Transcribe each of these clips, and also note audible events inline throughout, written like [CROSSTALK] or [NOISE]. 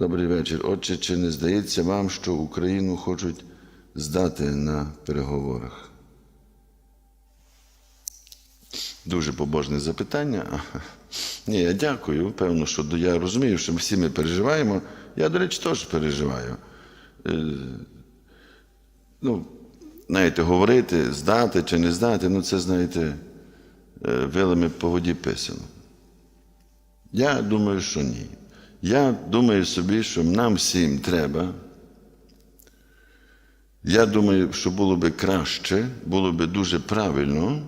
Добрий вечір. Отче, чи не здається вам, що Україну хочуть здати на переговорах? Дуже побожне запитання. Ні, я дякую. Певно, що я розумію, що всі ми переживаємо. Я, до речі, теж переживаю. Е, Ну, знаєте, говорити, здати чи не здати, ну це, знаєте, е, вилами по воді писано. Я думаю, що ні. Я думаю собі, що нам всім треба. Я думаю, що було би краще, було би дуже правильно,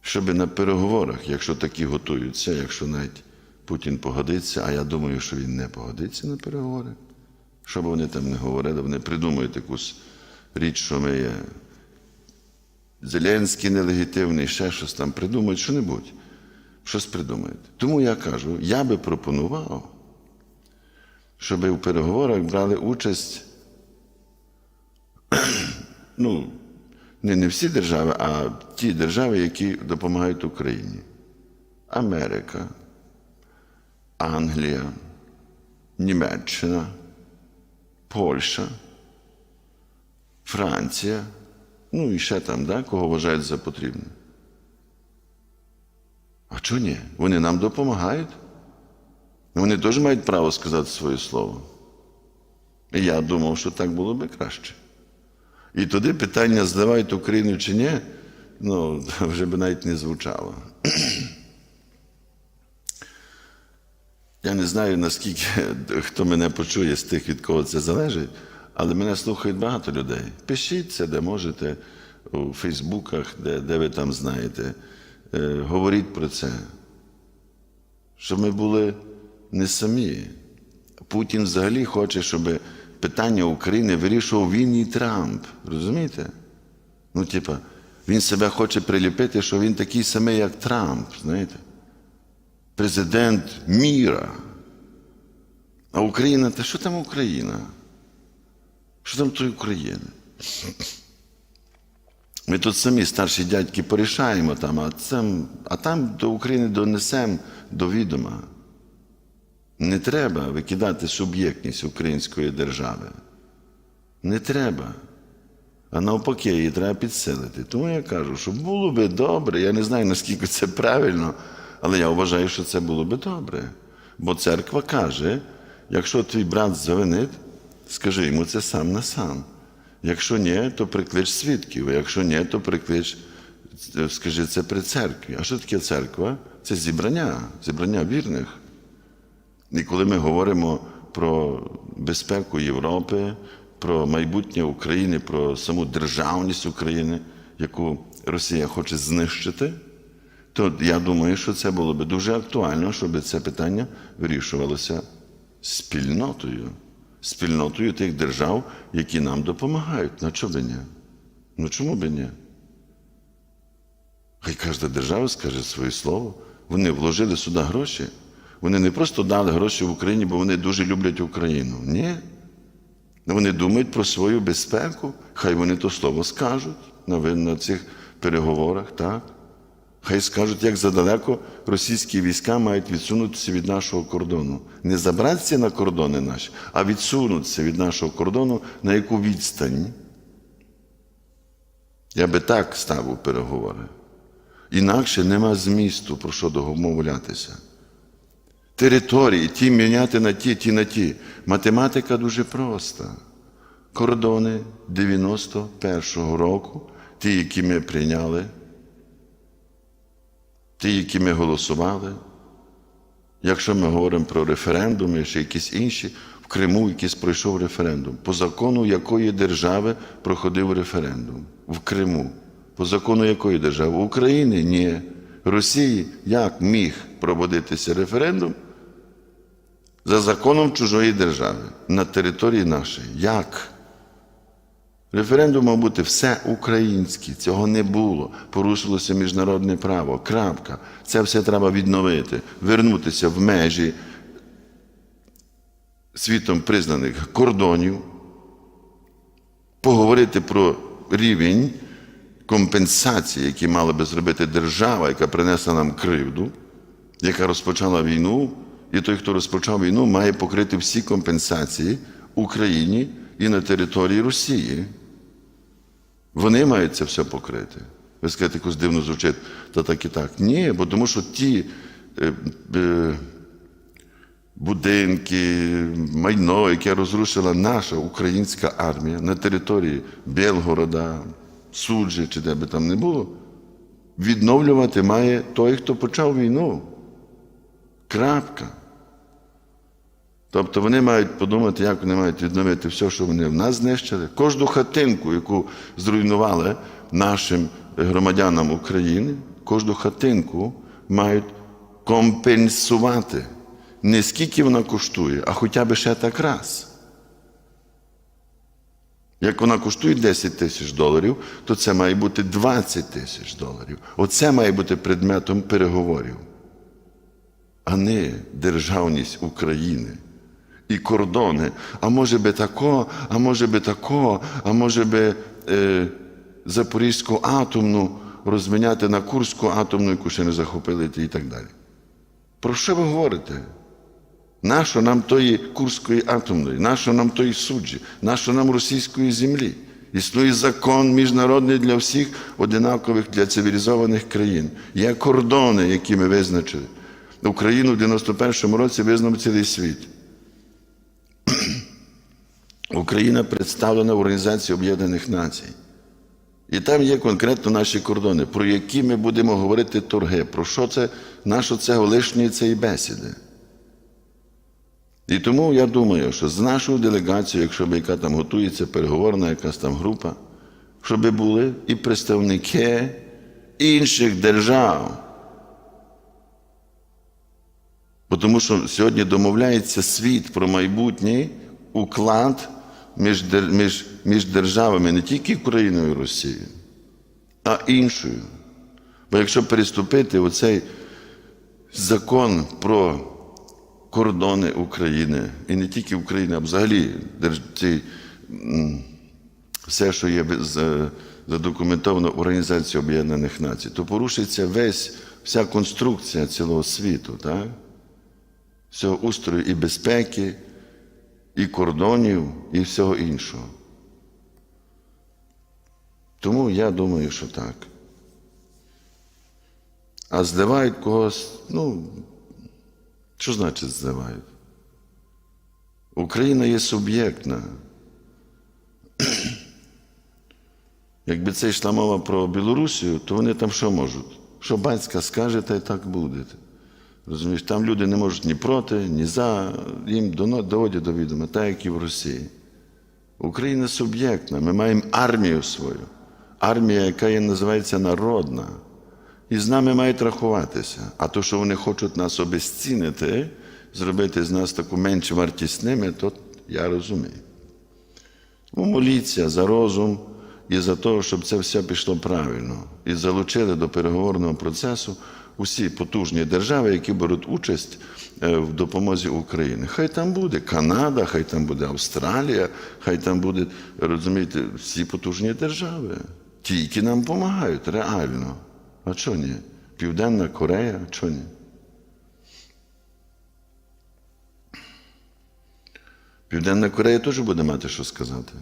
щоб на переговорах, якщо такі готуються, якщо навіть Путін погодиться, а я думаю, що він не погодиться на переговори, що б вони там не говорили, вони придумають якусь річ, що ми є Зеленський нелегітимний, ще щось там придумають, що-небудь щось придумаєте. Тому я кажу, я би пропонував, щоб у переговорах брали участь, [CLEARS THROAT] ну, не, не всі держави, а ті держави, які допомагають Україні. Америка, Англія, Німеччина, Польща, Франція, ну і ще там, да, кого вважають за потрібне. А чого ні? Вони нам допомагають. Вони теж мають право сказати своє слово. І я думав, що так було би краще. І тоді питання, здавають Україну чи ні, ну, [LAUGHS] вже би навіть не звучало. [CLEARS THROAT] Я не знаю, наскільки [LAUGHS] хто мене почує з тих, від кого це залежить, але мене слухають багато людей. Пишіть це, де можете, у Фейсбуках, де, де ви там знаєте. Е, говоріть про це. Щоб ми були не самі. Путін взагалі хоче, щоб питання України вирішував він і Трамп. Розумієте? Ну, типа, він себе хоче приліпити, що він такий самий, як Трамп, знаєте? Президент міра. А Україна, та що там Україна? Що там той України? Ми тут самі старші дядьки порішаємо там, а, цим, а там до України донесемо до відома. Не треба викидати суб'єктність української держави. Не треба. А навпаки, її треба підсилити. Тому я кажу, що було би добре, я не знаю, наскільки це правильно, але я вважаю, що це було би добре. Бо церква каже, якщо твій брат завинить, скажи йому це сам на сам. Якщо ні, то приклич свідків, а якщо ні, то приклич, е, скажи це при церкві. А що таке церква? Це зібрання, зібрання вірних. І коли ми говоримо про безпеку Європи, про майбутнє України, про саму державність України, яку Росія хоче знищити, то я думаю, що це було би дуже актуально, щоб це питання вирішувалося спільнотою, спільнотою тих держав, які нам допомагають. На чому ні? Ну чому би ні? Хай кожна держава скаже своє слово. Вони вложили сюди гроші. Вони не просто дали гроші в Україні, бо вони дуже люблять Україну. Ні. Вони думають про свою безпеку, хай вони то слово скажуть на цих переговорах, так? Хай скажуть, як задалеко російські війська мають відсунутися від нашого кордону. Не забратися на кордони наші, а відсунутися від нашого кордону на яку відстань. Я би так ставив переговори. Інакше нема змісту, про що домовлятися. Території, ті міняти на ті, ті на ті. Математика дуже проста. Кордони 91-го року, ті, які ми прийняли, ті, які ми голосували. Якщо ми говоримо про референдуми, чи якісь інші, в Криму якийсь пройшов референдум. По закону якої держави проходив референдум? В Криму. По закону якої держави? України? Ні. Росії як міг проводитися референдум за законом чужої держави на території нашої? Як? Референдум мав бути все українське, цього не було. Порушилося міжнародне право. Крапка. Це все треба відновити, вернутися в межі світом признаних кордонів, поговорити про рівень компенсації, які мала би зробити держава, яка принесла нам кривду, яка розпочала війну і той, хто розпочав війну, має покрити всі компенсації Україні і на території Росії. Вони мають це все покрити. Ви скажете, якось дивно звучить, та так і так. Ні, бо тому що ті е, е, будинки, майно, яке розрушила наша українська армія на території Білгорода, Суджі, чи де би там не було, відновлювати має той, хто почав війну. Крапка. Тобто вони мають подумати, як вони мають відновити все, що вони в нас знищили. Кожну хатинку, яку зруйнували нашим громадянам України, кожну хатинку мають компенсувати. Не скільки вона коштує, а хоча б ще так раз. Як вона коштує 10 тисяч доларів, то це має бути 20 тисяч доларів. Оце має бути предметом переговорів, а не державність України і кордони. А може би тако, а може би тако, а може би е, Запорізьку атомну розміняти на Курську атомну, яку ще не захопили і так далі. Про що ви говорите? Нащо нам тої Курської атомної, нащо нам тої суджі, нащо нам російської землі? Існує закон міжнародний для всіх одинакових для цивілізованих країн. Є кордони, які ми визначили. Україну в 91-му році визнав цілий світ. Україна представлена в Організації Об'єднаних Націй. І там є конкретно наші кордони, про які ми будемо говорити торги, про що це, на що це лишньої цієї бесіди. І тому я думаю, що з нашою делегацією, якщо б яка там готується, переговорна якась там група, щоб були і представники інших держав. Бо Тому що сьогодні домовляється світ про майбутній уклад між, між, між державами не тільки Україною і Росією, а іншою. Бо якщо переступити оцей закон про кордони України, і не тільки України, а взагалі ці, все, що є задокументовано в Організації Об'єднаних Націй, то порушиться весь, вся конструкція цілого світу, так? всього устрою і безпеки, і кордонів, і всього іншого. Тому я думаю, що так. А зливають когось, ну, що значить зливають? Україна є суб'єктна. [CLEARS THROAT] Якби це йшла мова про Білорусію, то вони там що можуть? Що батька скаже, та й так буде. Розумієш, там люди не можуть ні проти, ні за, їм доводять до відома, так як і в Росії. Україна суб'єктна, ми маємо армію свою, армія, яка є, називається народна. І з нами мають рахуватися. А то, що вони хочуть нас обезцінити, зробити з нас таку менш вартісними, то я розумію. Тому моліться за розум і за те, щоб це все пішло правильно. І залучили до переговорного процесу усі потужні держави, які беруть участь е, в допомозі України. Хай там буде Канада, хай там буде Австралія, хай там буде, розумієте, всі потужні держави. Ті, які нам допомагають реально. А чого ні? Південна Корея, а чого ні? Південна Корея теж буде мати що сказати.